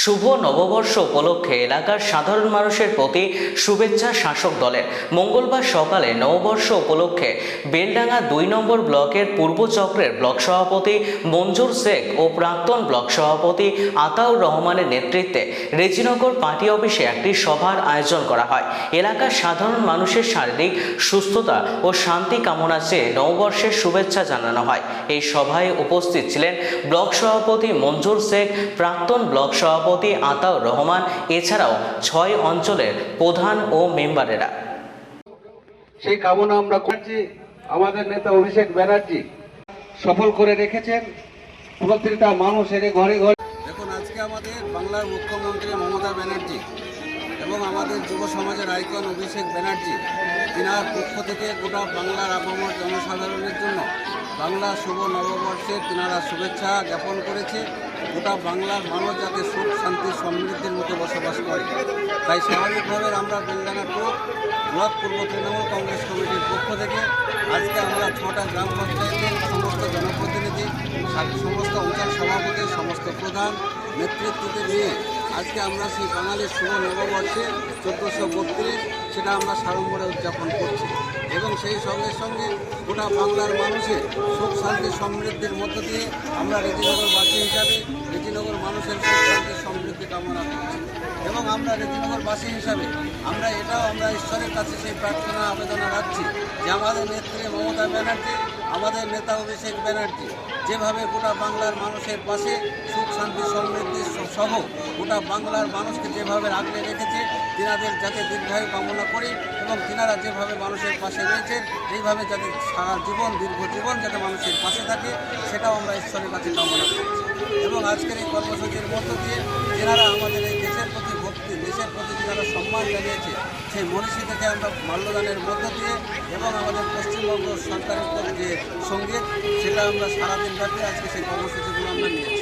শুভ নববর্ষ উপলক্ষে এলাকার সাধারণ মানুষের প্রতি শুভেচ্ছা শাসক দলের। মঙ্গলবার সকালে নববর্ষ উপলক্ষে বেলডাঙ্গা দুই নম্বর ব্লকের পূর্ব চক্রের ব্লক সভাপতি মঞ্জুর শেখ ও প্রাক্তন ব্লক সভাপতি আতাউর রহমানের নেতৃত্বে রেজিনগর পার্টি অফিসে একটি সভার আয়োজন করা হয়। এলাকার সাধারণ মানুষের শারীরিক সুস্থতা ও শান্তি কামনা চেয়ে নববর্ষের শুভেচ্ছা জানানো হয়। এই সভায় উপস্থিত ছিলেন ব্লক সভাপতি মঞ্জুর শেখ, প্রাক্তন ব্লক সভাপতি আতাউর রহমান এছাড়াও ছয় অঞ্চলের প্রধান ও মেম্বারেরা। সেই কামনা আমরা করছি আমাদের নেতা অভিষেক ব্যানার্জি সফল করে রেখেছেন। প্রতিটা মানুষের ঘরে ঘরে দেখুন আজকে আমাদের বাংলার মুখ্যমন্ত্রী মমতা ব্যানার্জি এবং আমাদের যুব সমাজের আইকন অভিষেক ব্যানার্জি তিনার পক্ষ থেকে গোটা বাংলার আপামর জনসাধারণের জন্য বাংলা শুভ নববর্ষে তিনারা শুভেচ্ছা জ্ঞাপন করেছে। গোটা বাংলার মানুষ যাতে সুখ, শান্তি, সমৃদ্ধির মতো বসবাস করে। তাই স্বাভাবিকভাবে আমরা বেলডাঙ্গা টু ব্লক পূর্ব তৃণমূল কংগ্রেস কমিটির পক্ষ থেকে আজকে আমরা ছটা গ্রাম পঞ্চায়েতের সমস্ত জনপ্রতিনিধি সমস্ত অঞ্চল সভাপতি, সমস্ত প্রধান নেতৃত্বকে নিয়ে আজকে আমরা সেই বাঙালির শুভ নববর্ষে চোদ্দোশো বত্রিশ সেটা আমরা সাড়ম্বরে উদযাপন করছি। এবং সেই সঙ্গে সঙ্গে গোটা বাংলার মানুষের সুখ, শান্তি, সমৃদ্ধির মধ্য দিয়ে আমরা রেজিনগরবাসী হিসাবে রেজিনগর মানুষের সুখ, শান্তি, সমৃদ্ধি কামনা করছি। এবং আমরা রেজিনগরবাসী হিসাবে আমরা এটাও আমরা ঈশ্বরের কাছে সেই প্রার্থনা, আবেদন রাখছি যে আমাদের নেত্রী মমতা ব্যানার্জি, আমাদের নেতা অভিষেক ব্যানার্জি যেভাবে গোটা বাংলার মানুষের পাশে সুখ, শান্তি, সমৃদ্ধি সহ গোটা বাংলার মানুষকে যেভাবে আগলে রেখেছে, তিনাদের যাতে দীর্ঘায়ু কামনা করি এবং তিনারা যেভাবে মানুষের পাশে রয়েছেন, এইভাবে যাতে সারা জীবন, দীর্ঘ জীবন যাতে মানুষের পাশে থাকে, সেটাও আমরা ঈশ্বরের কাছে কামনা করছি এবং আজকের এই কর্মসূচির মধ্য দিয়ে যেনারা আমাদের এই দেশের প্রতি ভক্তি, দেশের প্রতি যেনারা সম্মান জানিয়েছে, সেই মনীষী থেকে আমরা মাল্যদানের মধ্য দিয়ে এবং আমাদের পশ্চিমবঙ্গ সরকারের যে সংগীত, সেটা আমরা সারাদিন ব্যাপী আজকে সেই কর্মসূচিগুলো আমরা নিয়েছি।